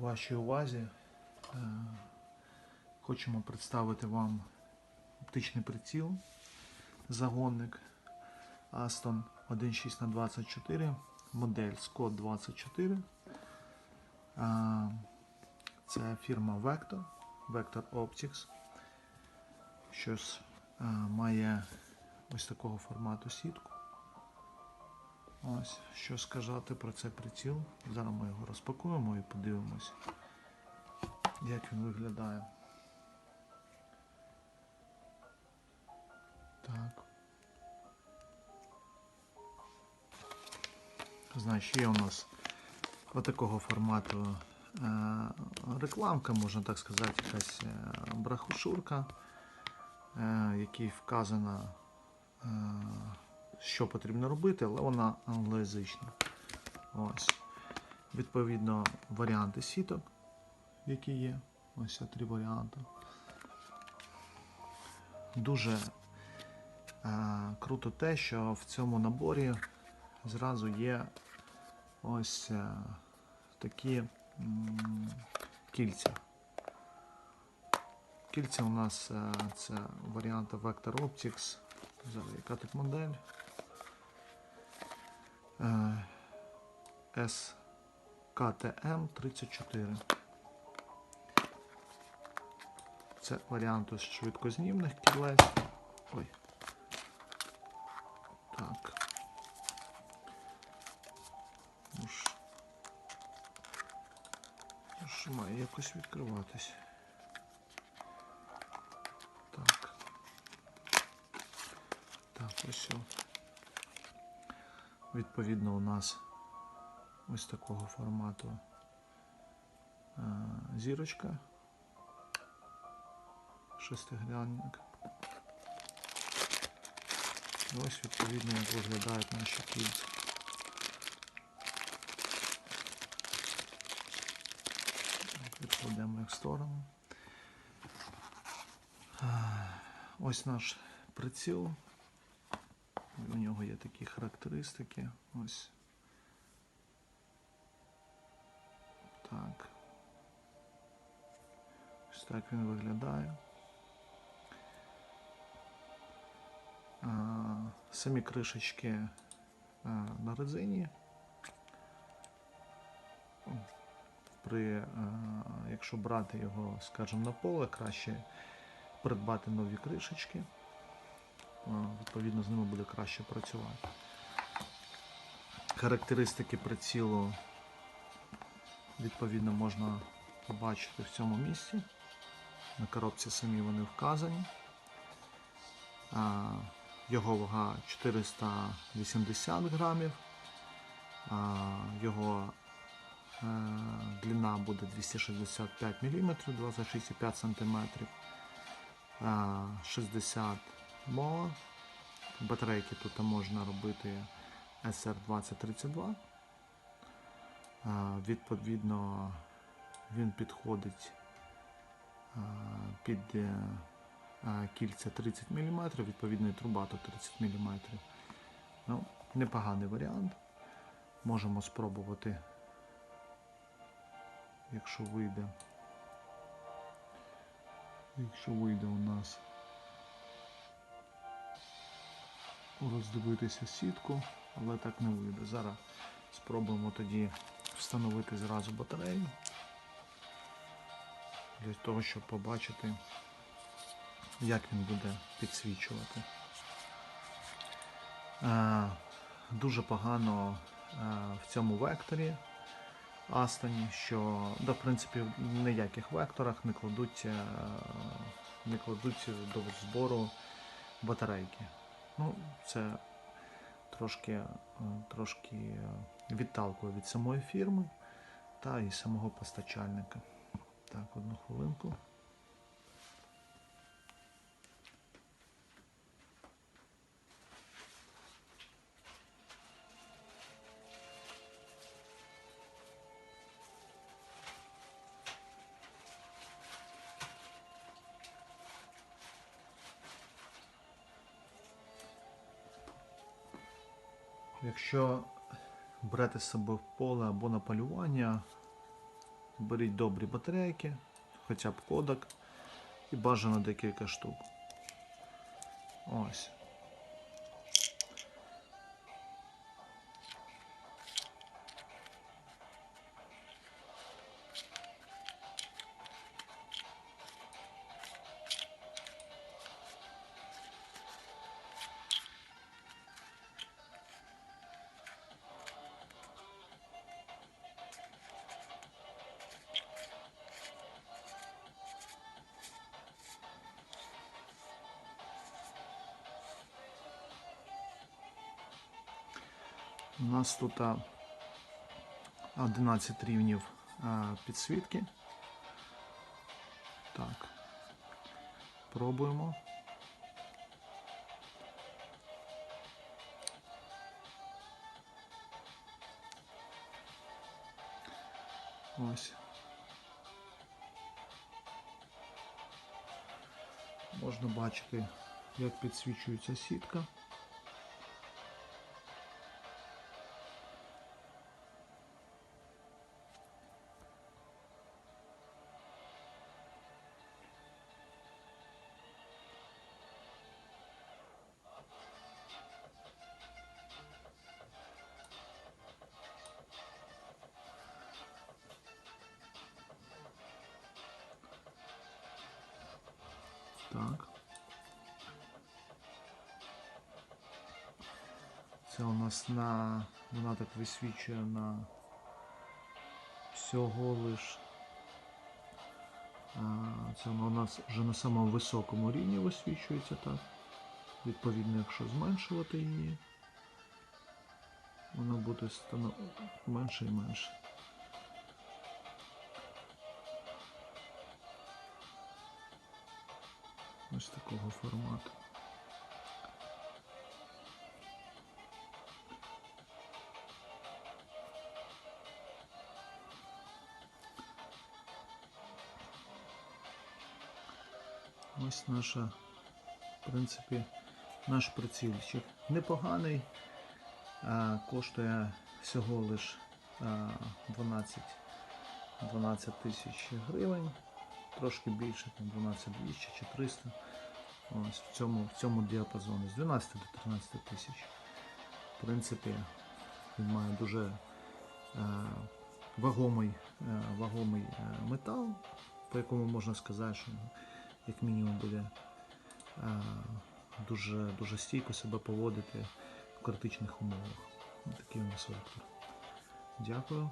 Вашій увазі е, хочемо представити вам оптичний приціл загонник Aston 16х24, модель Scott 24. Е, Це фірма Vector, Vector Optics. Щось е, має ось такого формату сітку. Ось, що сказати про цей приціл. Зараз ми його розпакуємо і подивимось, як він виглядає. Так. Значить, є у нас отакого формату е, рекламка, можна так сказати, якась е, брахушурка, е, якій вказано. Що потрібно робити, але вона англоязична. Ось. Відповідно, варіанти сіток, які є. Ось три варіанти. Дуже е, круто те, що в цьому наборі зразу є ось е, такі м, кільця. Кільця у нас е, це варіанти Vector Optics. Зараз яка тут модель? Е, SKTM 34. Це варіант з швидкознімних кілець. Ой. Так. Ну ж. Ну ж має якось відкриватись. Так. Так, ось. Відповідно, у нас ось такого формату е, зірочка. Шестиглянник. І ось відповідно, як виглядають наші кільця. Відкладемо їх в сторону. Е, Ось наш приціл. У нього є такі характеристики. Ось. Так. Ось так він виглядає. А, самі кришечки а, на резині. При, а, якщо брати його, скажімо, на поле, краще придбати нові кришечки. А, Відповідно, з ними буде краще працювати. Характеристики прицілу відповідно можна побачити в цьому місці. На коробці самі вони вказані. Його вага 480 грамів. Його е, длина буде 265 мм, 26,5 см. 60 мова. Батарейки тут можна робити SR2032. Відповідно, він підходить під е, кільця 30 мм, відповідно і труба тут 30 мм. Ну, непоганий варіант. Можемо спробувати, якщо вийде. Якщо вийде у нас роздивитися сітку, але так не вийде. Зараз спробуємо тоді встановити зразу батарею для того, щоб побачити, як він буде підсвічувати. Е, Дуже погано е, в цьому векторі Астані, що да, в принципі в ніяких векторах не кладуть, е, не кладуть до збору батарейки. Ну, це трошки, е, трошки е, відталкує від самої фірми та і самого постачальника. Так, одну хвилинку. Якщо брати з собою в поле або на полювання, беріть добрі батарейки, хоча б кодек, і бажано декілька штук. Ось. У нас тут а, 11 рівнів підсвітки. Так. Пробуємо. Ось. Можна бачити, як підсвічується сітка. Так. Це у нас на. Вона так висвічує на всього лиш. Це у нас вже на самому високому рівні висвічується так. Відповідно, якщо зменшувати її, воно буде менше і менше. Ось такого формату. Ось наша, в принципі, наш прицільчик. Непоганий, а, коштує всього лиш а, 12 12 тисяч гривень, трошки більше, там 12 чи 300. Ось в цьому, в цьому діапазоні з 12 до 13 тисяч. В принципі, він має дуже е, вагомий, е, вагомий е, метал, по якому можна сказати, що як мінімум буде е, дуже, дуже стійко себе поводити в критичних умовах. Такий у нас вектор. Дякую.